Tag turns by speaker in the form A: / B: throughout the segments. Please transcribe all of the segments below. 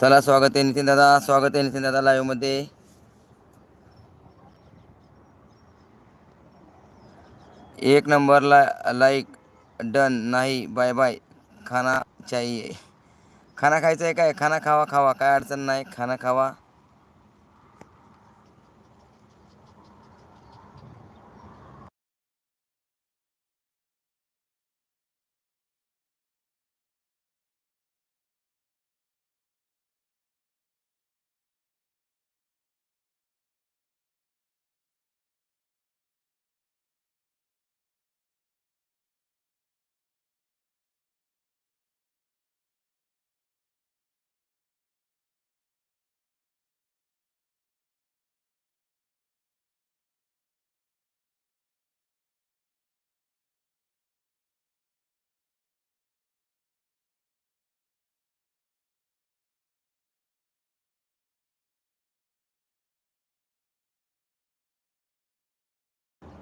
A: चला स्वागत आहे नितीन दादा. स्वागत आहे नितीन दादा लाईव्हमध्ये. एक नंबरला लाईक डन नाही बाय बाय खाना चाहिए. खाना खायचं आहे काय? खाना खावा खावा. काय अडचण नाही. खाना खावा.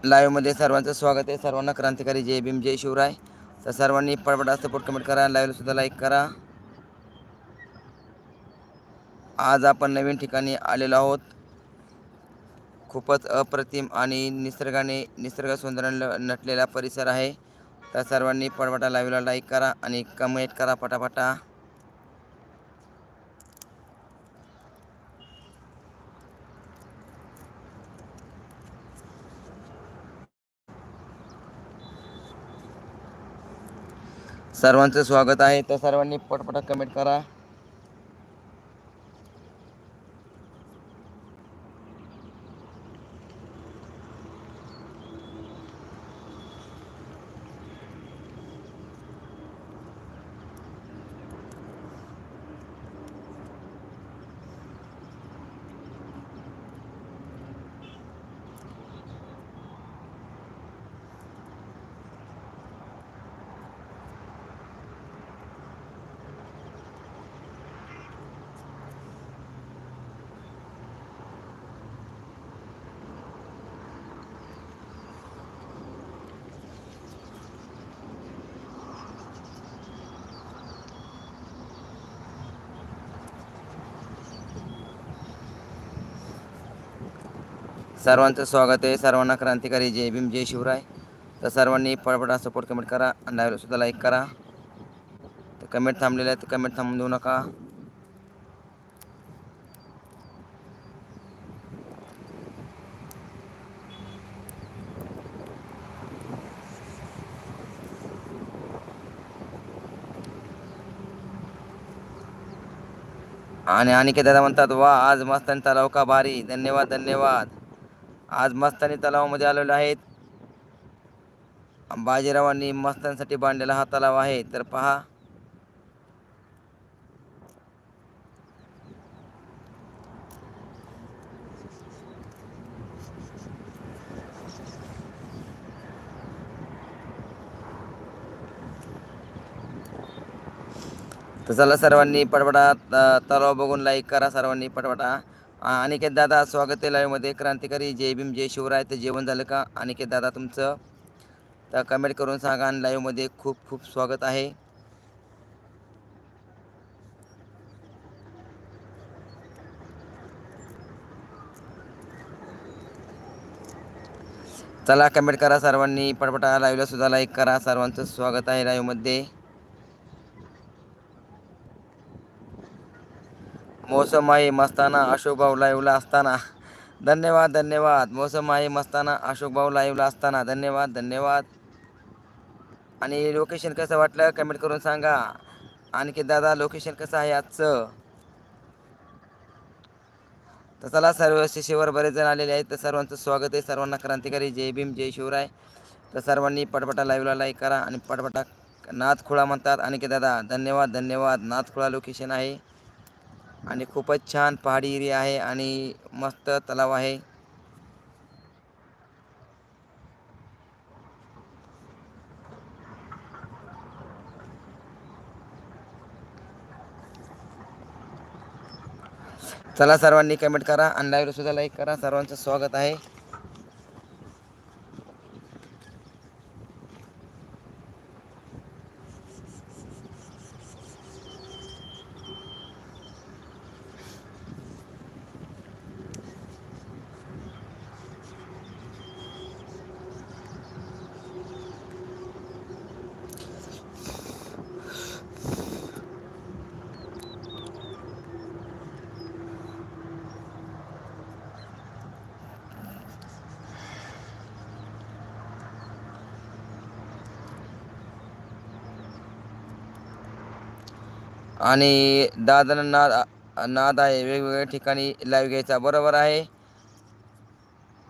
A: लाईव्हमध्ये सर्वांचं स्वागत आहे. सर्वांना क्रांतिकारी जय भीम जय शिवराय. तर सर्वांनी पडपडा सपोर्ट कमेंट करा लाईव्हलासुद्धा लाईक करा. आज आपण नवीन ठिकाणी आलेलो आहोत. खूपच अप्रतिम आणि निसर्गाने निसर्ग सौंदर्याने नटलेला परिसर आहे. तर सर्वांनी पडपटा लाईव्हला लाईक करा आणि कमेंट करा पटापटा. सर्वांचं स्वागत आहे. तर सर्वांनी पटपट कमेंट करा. सर्वांचं स्वागत आहे. सर्वांना क्रांतिकारी जय भीम जय शिवराय. तर सर्वांनी पडपडा सपोर्ट कमेंट करा. आणि लाईव्हला सुद्धा लाईक करा. तर कमेंट थांबलेलं आहे तर कमेंट थांबून देऊ नका. आणि अनिकेत दादा म्हणतात वा आज मस्त तलाव का भारी. धन्यवाद धन्यवाद. आज मस्तानी तलावामध्ये आलेले आहेत. बाजीरावांनी मस्तांसाठी बांधलेला हा तलाव आहे. तर पहा. तर चला सर्वांनी पटपटा तलाव बघून लाईक करा सर्वांनी पटपटा. अनिकेत दादा स्वागत आहे लाईव्हमध्ये क्रांतिकारी जय भीम जय शिवराय. तर जेवण झालं का? अनिकेत दादा तुमचं? तर कमेंट करून सांगा आणि लाईव्हमध्ये खूप खूप स्वागत आहे. चला कमेंट करा सर्वांनी. पटपटा लाईव्हला सुद्धा लाईक करा. सर्वांचं स्वागत आहे लाईव्हमध्ये मोसमाई आहे मस्ताना अशोक भाऊ लाईव्हला असताना. धन्यवाद धन्यवाद. मोसमाई आहे मस्ताना अशोक भाऊ लाईव्हला असताना. धन्यवाद धन्यवाद. आणि लोकेशन कसं वाटलं कमेंट करून सांगा. आणखी दादा लोकेशन कसं आहे आजचं? तर चला सर्व शिशेवर बरेच जण आलेले आहेत. तर सर्वांचं स्वागत आहे. सर्वांना क्रांतिकारी जय भीम जय शिवराय. तर सर्वांनी पटपटा लाईव्हला लाईक करा आणि पटपटा नाथखुळा म्हणतात. आणखी दादा धन्यवाद धन्यवाद. नाथखुळा लोकेशन आहे. आणि खूपच छान पहाडी एरिया आहे आणि मस्त तलाव आहे. चला सर्वांनी कमेंट करा. आणि लाईव्ह सुद्धा लाईक करा. सर्वांचं स्वागत आहे. आणि दादर नाद नाद आहे. वेगवेगळ्या ठिकाणी लाईव्ह घ्यायचा. बरोबर आहे.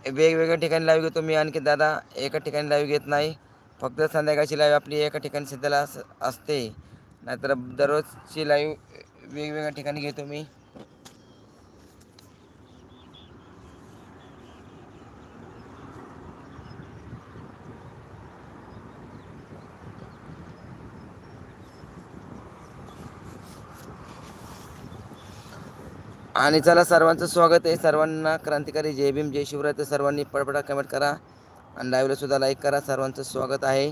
A: वेगवेगळ्या ठिकाणी लाईव्ह घेतो मी आणखी दादा. एका ठिकाणी लाईव्ह घेत नाही. फक्त संध्याकाळची लाईव्ह आपली एका ठिकाणी सध्याला असते. नाहीतर दररोजची लाईव्ह वेगवेगळ्या ठिकाणी घेतो मी. आणि चला सर्वांचं स्वागत आहे. सर्वांना क्रांतिकारी जय भीम जय शिवराय. तर सर्वांनी पडपडा कमेंट करा आणि लाईव्हलासुद्धा लाईक करा. सर्वांचं स्वागत आहे.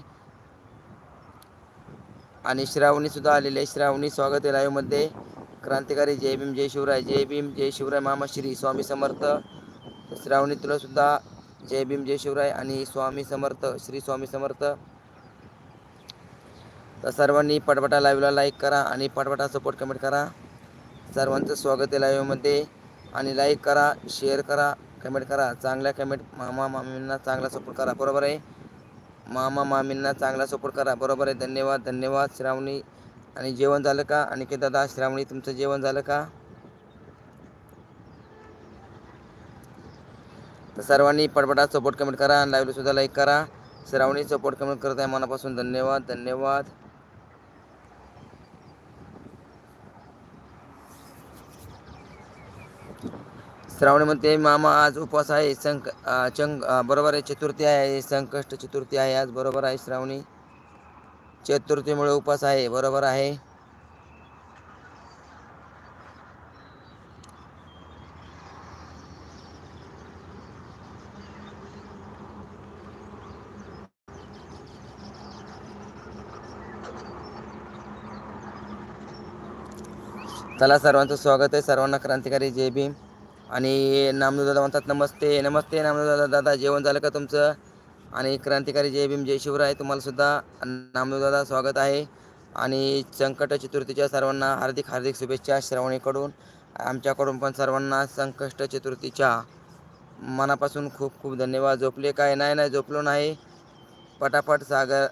A: आणि श्रावणीसुद्धा आलेली आहे. श्रावणी स्वागत आहे लाईव्हमध्ये क्रांतिकारी जय भीम जय शिवराय. जय भीम जय शिवराय. मामा श्री स्वामी समर्थ. श्रावणी तुलासुद्धा जय भीम जय शिवराय आणि स्वामी समर्थ श्री स्वामी समर्थ. तर सर्वांनी पटपटा लाईव्हला लाईक करा आणि पटपटा सपोर्ट कमेंट करा. सर्वांचं स्वागत आहे लाईव्हमध्ये आणि लाईक करा शेअर करा कमेंट करा. चांगल्या कमेंट मामा मामींना चांगला सपोर्ट करा. बरोबर आहे? मामा मामींना चांगला सपोर्ट करा. बरोबर आहे? धन्यवाद धन्यवाद. श्रावणी आणि जेवण झालं का? आणि की दादा श्रावणी तुमचं जेवण झालं का? तर सर्वांनी पटपटात सपोर्ट कमेंट करा आणि लाईव्हला सुद्धा लाईक करा. श्रावणी सपोर्ट कमेंट करत आहे मनापासून धन्यवाद धन्यवाद. श्रावणी म्हणते मामा आज उपवास आहे संक चंग बरोबर आहे चतुर्थी आहे संकष्ट चतुर्थी आहे आज बरोबर आहे श्रावणी चतुर्थीमुळे उपवास आहे बरोबर आहे. चला सर्वांचं स्वागत आहे. सर्वांना क्रांतिकारी जय भीम. आणि नामदेव दादा म्हणतात नमस्ते नमस्ते नामदेव दादा दादा जेवण झालं का तुमचं? आणि क्रांतिकारी जय भीम जय शिवराय तुम्हाला सुद्धा नामदेव दादा स्वागत आहे. आणि संकट चतुर्थीच्या सर्वांना हार्दिक हार्दिक शुभेच्छा श्रावणीकडून. आमच्याकडून पण सर्वांना संकष्ट चतुर्थीच्या मनापासून खूप खूप धन्यवाद. झोपले काय? नाही नाही झोपलो नाही. पटापट सागर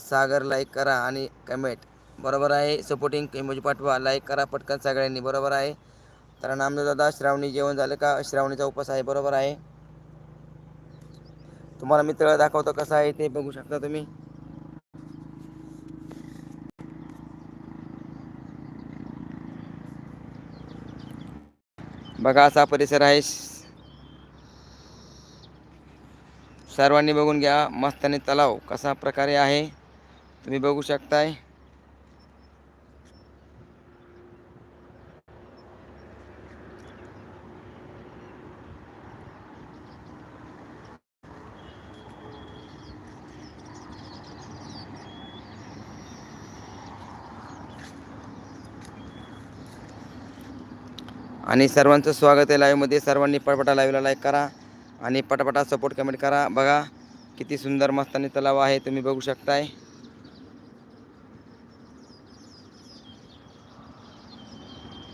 A: सागर लाईक करा आणि कमेंट बरोबर आहे. सपोर्टिंग इमोजी पाठवा. लाईक करा पटकन सगळ्यांनी. बरोबर आहे. तर आमचं दादा श्रावणी जेवण झालं का? श्रावणीचा उपास आहे बरोबर आहे. तुम्हाला मी तळ दाखवतो कसं आहे ते बघू शकता तुम्ही. बघा असा परिसर आहे. सर्वांनी बघून घ्या मस्तानी तलाव कसा प्रकारे आहे तुम्ही बघू शकताय. आणि सर्वांचं स्वागत आहे लाईव्हमध्ये सर्वांनी पटपटा लाईव्हला लाईक करा आणि पटापटा सपोर्ट कमेंट करा. बघा किती सुंदर मस्तानी तलाव आहे तुम्ही बघू शकताय.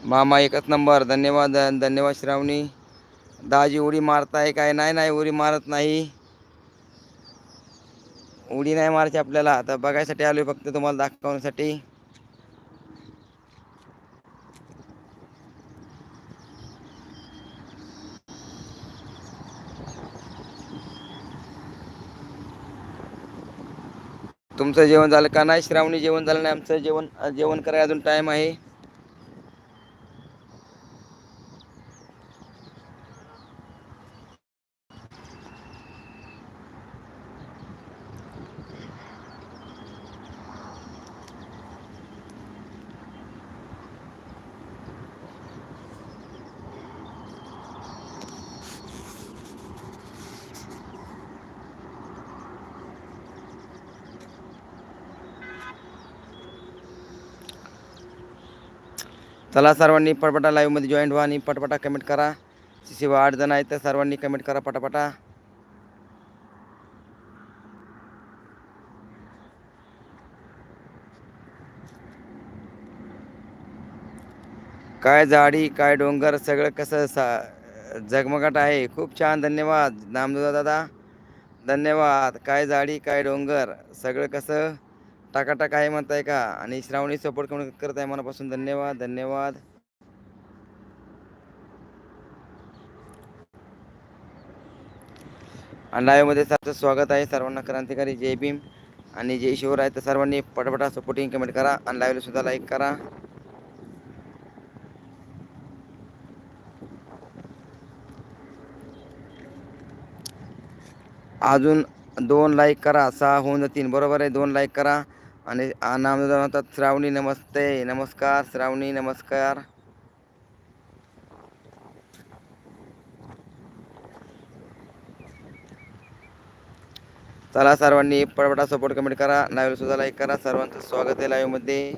A: मामा एकच नंबर. धन्यवाद धन्यवाद श्रावणी. दाजी उडी मारताय काय? नाही नाही उडी मारत नाही. उडी नाही मारायची आपल्याला. आता बघायसाठी आलो फक्त तुम्हाला दाखवण्यासाठी. तुमचं जेवण झालं का नाही? श्रावणी जेवण झालं नाही? आमचं जेवण जेवण करायला अजून टाईम आहे. चला सर्वांनी पटपटा लाईव्हमध्ये जॉईन व्हा आणि पटपटा कमेंट करा. शिवाय आठ जण आहेत तर सर्वांनी कमेंट करा पटापटा. काय झाडी काय डोंगर सगळं कसं सा झगमगाट आहे. खूप छान धन्यवाद. नामदेव दादा धन्यवाद. काय झाडी काय डोंगर सगळं कसं? टाका टाका आहे म्हणताय का? आणि श्रावणी सपोर्ट करत आहे मनापासून? धन्यवाद धन्यवाद. आणि सारचं सर्वचं स्वागत आहे सर्वांना क्रांतिकारी जय भीम. आणि जय आहे तर सर्वांनी पटापटा सपोर्टिंग कमेंट करा आणि लाईव्हला सुद्धा लाईक करा. अजून दोन लाईक करा सहा होऊन जातील. बरोबर आहे दोन लाईक करा. आणि नाम म्हणतात श्रावणी नमस्ते नमस्कार श्रावणी नमस्कार. चला सर्वांनी पडपटा सपोर्ट कमेंट करा. लाईव्ह सुद्धा लाईक करा. सर्वांचं स्वागत आहे लाईव्हमध्ये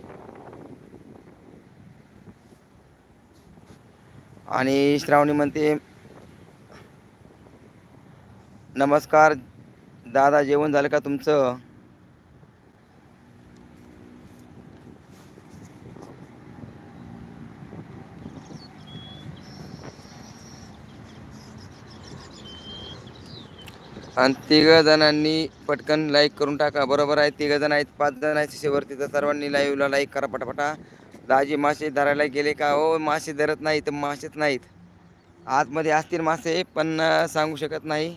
A: आणि श्रावणी म्हणते नमस्कार दादा जेवण झालं का तुमचं? आणि तिघ जणांनी पटकन लाईक करून टाका. बरोबर आहे तिघ जण आहेत पाच जण आहेत शेवरती तर सर्वांनी लाईव्हला लाईक करा पटापटा. दाजी मासे धरायला गेले का? हो मासे धरत नाही तर मासेच नाहीत. आतमध्ये असतील मासे पण सांगू शकत नाही.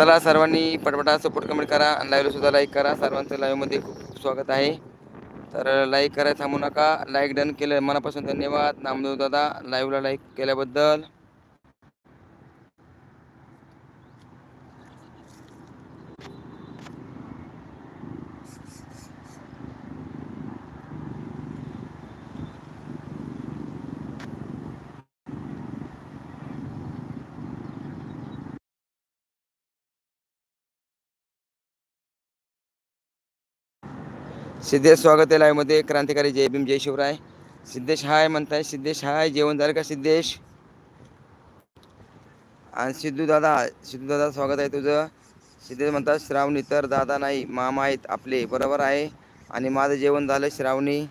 A: चला सर्वांनी पटपटा सपोर्ट कमेंट करा आणि लाईव्हला सुद्धा लाईक करा. सर्वांचं लाईव्हमध्ये खूप स्वागत आहे. तर लाईक करायला थांबू नका. लाईक डन केलं. मनापासून धन्यवाद. नामदेव दादा लाईव्हला लाईक केल्याबद्दल. सिद्धेश स्वागत आहे लाईव्हमध्ये क्रांतिकारी जय भीम जय शिवराय. सिद्धेश हाय म्हणताय. सिद्धेश हाय. जेवण झालं का सिद्धेश? आणि सिद्धू दादा सिद्धू दादा स्वागत आहे तुझं. सिद्धेश म्हणतात श्रावणी तर दादा नाही मामा आहेत आपले. बरोबर आहे. आणि माझं जेवण झालं श्रावणी.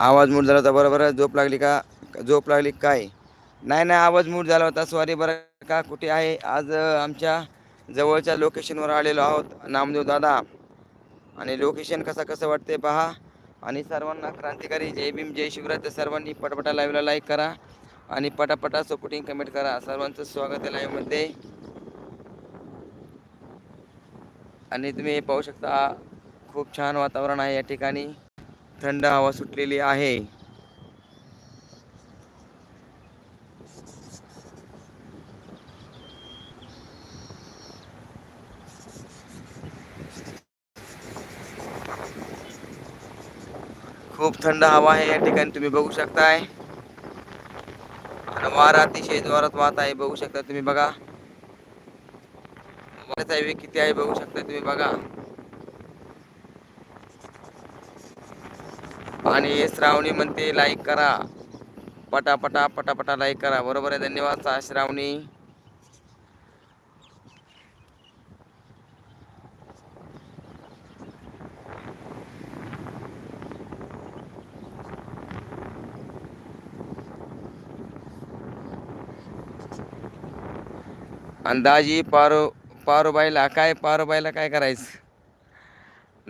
A: आवाज मूड झाला होता बरोबर झोप लागली का? झोप लागली काय? नाही नाही आवाज मूड झाला होता. सॉरी बरं का कुठे आहे? आज आमच्या जवळच्या लोकेशनवर आलेलो आहोत नामदेव दादा. आणि लोकेशन कसं कसं वाटते पहा. आणि सर्वांना क्रांतिकारी जय भीम जय शिवराय तर सर्वांनी पटापटा लाईव्हला लाईक करा. आणि पटापटा सपोर्टिंग कमेंट करा. सर्वांचं स्वागत आहे लाईव्हमध्ये आणि तुम्ही पाहू शकता खूप छान वातावरण आहे या ठिकाणी. थंड हवा सुटलेली आहे. खूप थंड हवा आहे या ठिकाणी तुम्ही बघू शकताय. वारा अतिशय जोरात वाहत आहे बघू शकता तुम्ही बघा. वेग किती आहे बघू शकता तुम्ही बघा. आणि श्रावणी म्हणते लाईक करा. पटापटा पटापटा लाईक करा. बरोबर आहे धन्यवाद सा- श्रावणी. अंदाजी पारो पारोबाईला काय पारोबाईला काय करायचं?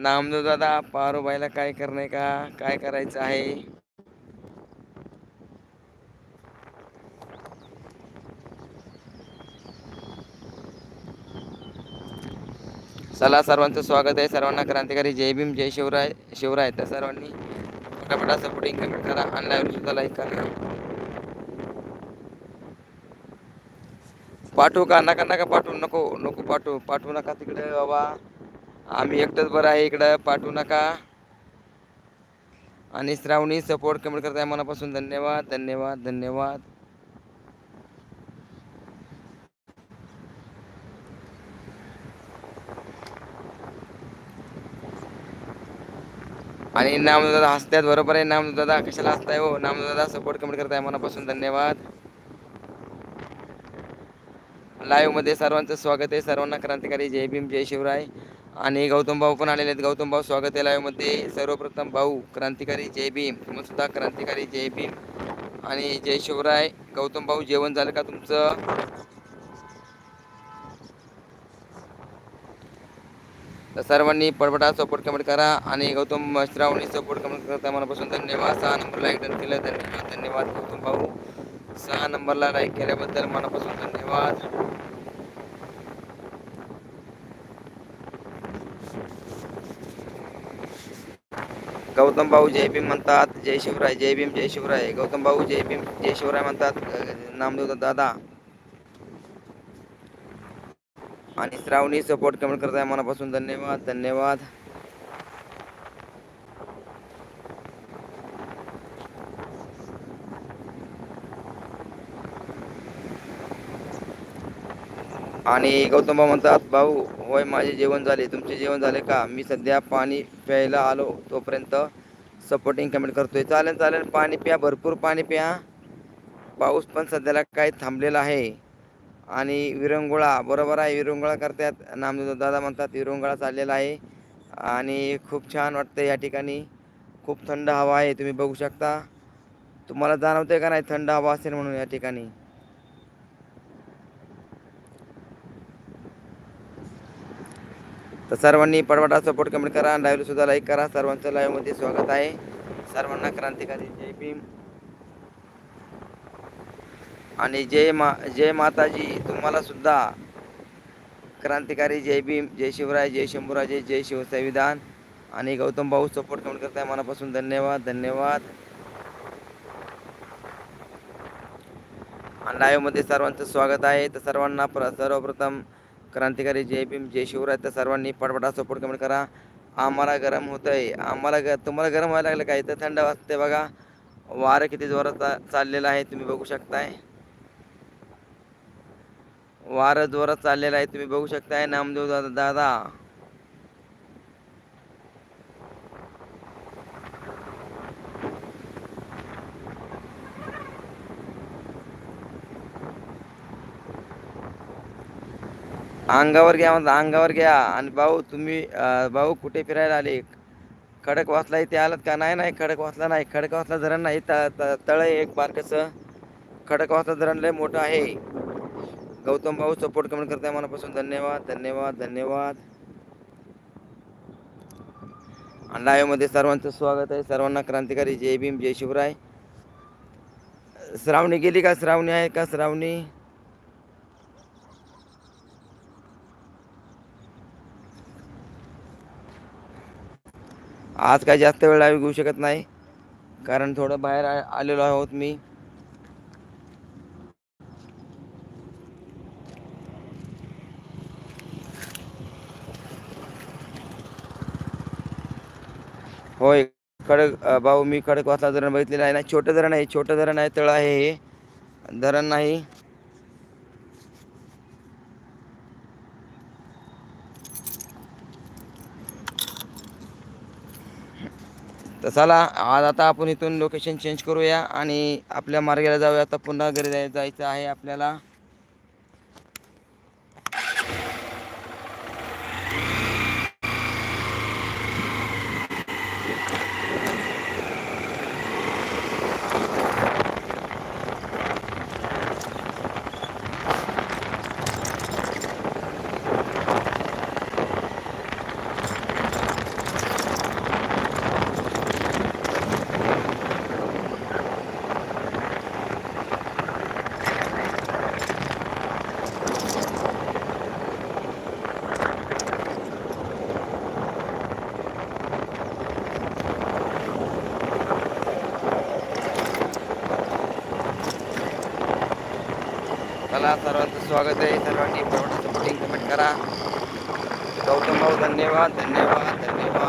A: नामदेव दादा पारोबाईला काय करणे का? काय करायचं आहे? चला सर्वांचं स्वागत आहे. सर्वांना क्रांतिकारी जय भीम जय शिवराय शिवराय. तर सर्वांनी फटाफटा सपोर्टिंग कमेंट करा आणि लाईव्ह सुद्धा लाईक करा. पाठवू का? नका नका पाठवू. नको नको पाठवू. पाठवू नका तिकडे बाबा. आम्ही एकटंच बरं आहे इकडं पाठवू नका. आणि श्रावणी सपोर्ट कमेंट करताय मनापासून धन्यवाद धन्यवाद धन्यवाद. आणि नामदादा हसत्यात बरोबर आहे. नामदादा कशाला हसताय हो? नामदादा सपोर्ट कमेंट करताय मनापासून धन्यवाद. लाईव्हमध्ये सर्वांचं स्वागत आहे. सर्वांना क्रांतिकारी जय भीम जय शिवराय. आणि गौतम भाऊ पण आलेले आहेत. गौतम भाऊ स्वागत आहे मध्ये. सर्वप्रथम भाऊ क्रांतिकारी जय भीम. तुम्ही सुद्धा क्रांतिकारी जय भीम. आणि जय शिवराय गौतम भाऊ जेवण झालं का तुमचं? तर सर्वांनी पडपटा सपोर्ट कमेंट करा आणि गौतम श्रावणी सपोर्ट कमेंट करता मनापासून धन्यवाद. सहा नंबरला लाईक डन केलं. धन्यवाद धन्यवाद गौतम भाऊ. सहा नंबरला लाईक केल्याबद्दल मनापासून धन्यवाद. गौतम भाऊ जय भीम म्हणतात जय शिवराय जय भीम जय शिवराय. गौतम भाऊ जय भीम जय शिवराय म्हणतात नामदेव दादा. आणि श्रावणी सपोर्ट कमेंट करताय मनापासून धन्यवाद धन्यवाद. आणि गौतम म्हणतात भाऊ होय माझे जेवण झाले. तुमचे जेवण झाले का? मी सध्या पाणी प्यायला आलो. तोपर्यंत सपोर्टिंग कमेंट करतोय. चालेल चालेल. पाणी प्या भरपूर पाणी प्या. पाऊस पण सध्याला काही थांबलेला आहे. आणि विरंगुळा बरोबर आहे विरंगुळा करतात. नामदेव दादा म्हणतात विरंगुळा चाललेला आहे. आणि खूप छान वाटतं या ठिकाणी. खूप थंड हवा आहे तुम्ही बघू शकता. तुम्हाला जाणवते का नाही थंड हवा असेल म्हणून या ठिकाणी? तर सर्वांनी पडवाटा सपोर्ट कमेंट करा लाईव्ह सुद्धा लाईक करा. सर्वांचं लाईव्हमध्ये स्वागत आहे. सर्वांना क्रांतिकारी जय भीम. आणि जय मा जय माताजी तुम्हाला सुद्धा क्रांतिकारी जय भीम जय शिवराय जय शंभूराजे जय शिव संविधान आणि गौतम भाऊ सपोर्ट कमेंट करताय मनापासून धन्यवाद धन्यवाद. आणि live सर्वांचं स्वागत आहे. तर सर्वांना प्र सर्वप्रथम क्रांतिकारी जय भीम जय शिवराय तर सर्वांनी पटपटा सपोर्ट कमेंट करा. आम्हाला गरम होतंय. आम्हाला ग तुम्हाला गरम व्हायला लागलं काय तर थंड वाजते बघा. वारं किती जोरात चा- चाललेलं आहे तुम्ही बघू शकताय. वारं जोरात चाललेलं आहे तुम्ही बघू शकताय. नामदेव दादा दादा. अंगावर घ्या म्हणता अंगावर घ्या. आणि भाऊ तुम्ही भाऊ कुठे फिरायला आले? खडक वाचला इथे आलात का? नाही नाही खडक वाचला नाही. खडक वाचला धरण नाही त- तळ आहे एक बारकचं खडक वाचला धरण लय मोठं आहे. गौतम भाऊ सपोर्ट कमेंट करताय मनापासून. धन्यवाद धन्यवाद धन्यवाद. आणि लाईव्हमध्ये सर्वांचं स्वागत आहे. सर्वांना क्रांतिकारी जय भीम जय शिवराय. श्रावणी गेली का? श्रावणी आहे का? श्रावणी? आज काही जास्त वेळ लाईव्ह घेऊ शकत नाही. कारण थोडं बाहेर आ- आलेलो आहोत मी. होय खडक भाऊ मी खडकवासला धरण बघितलेलं आहे ना. छोटं धरण आहे छोटं धरण आहे तळ आहे हे. धरण नाही. तर चला आज आता आपण इथून लोकेशन चेंज करूया आणि आपल्या मार्गाला जाऊया. आता पुन्हा घरी जाय- जायचं आहे आपल्याला. चला सर्वांचं स्वागत आहे. सर्वांनी बरोबर सपोर्टिंग कमेंट करा. गौतम भाऊ धन्यवाद धन्यवाद धन्यवाद.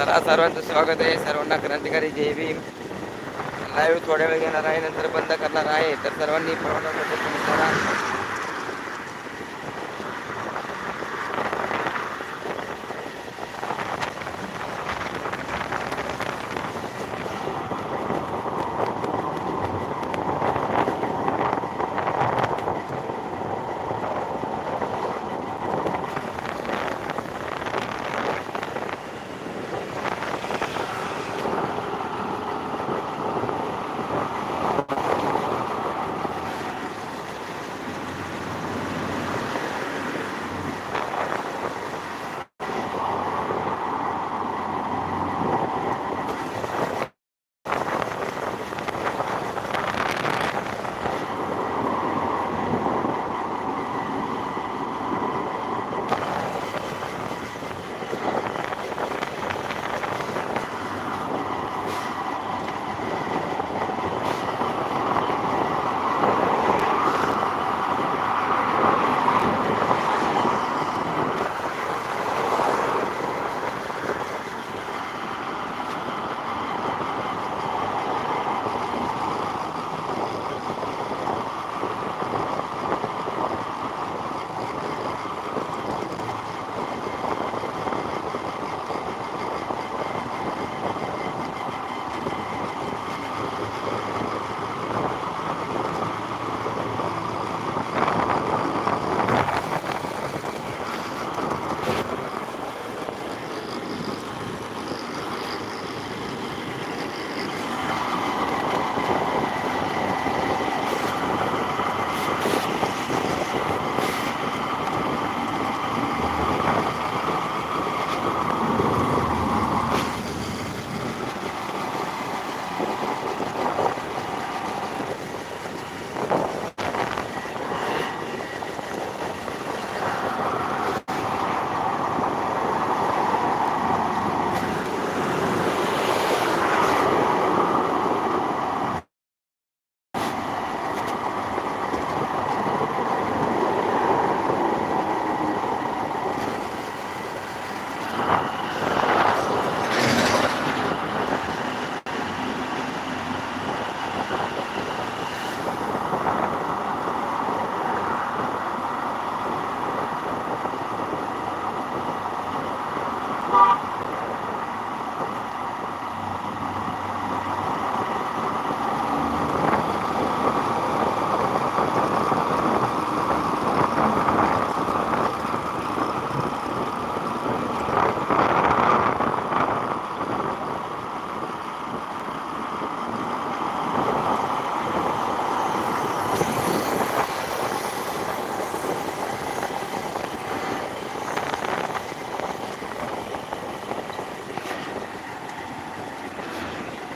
A: चला सर्वांचं स्वागत आहे. सर्वांना क्रांतिकारी जय भीम. लाईव्ह थोड्या वेळ घेणार आहे नंतर बंद करणार आहे. तर सर्वांनी परवाना करा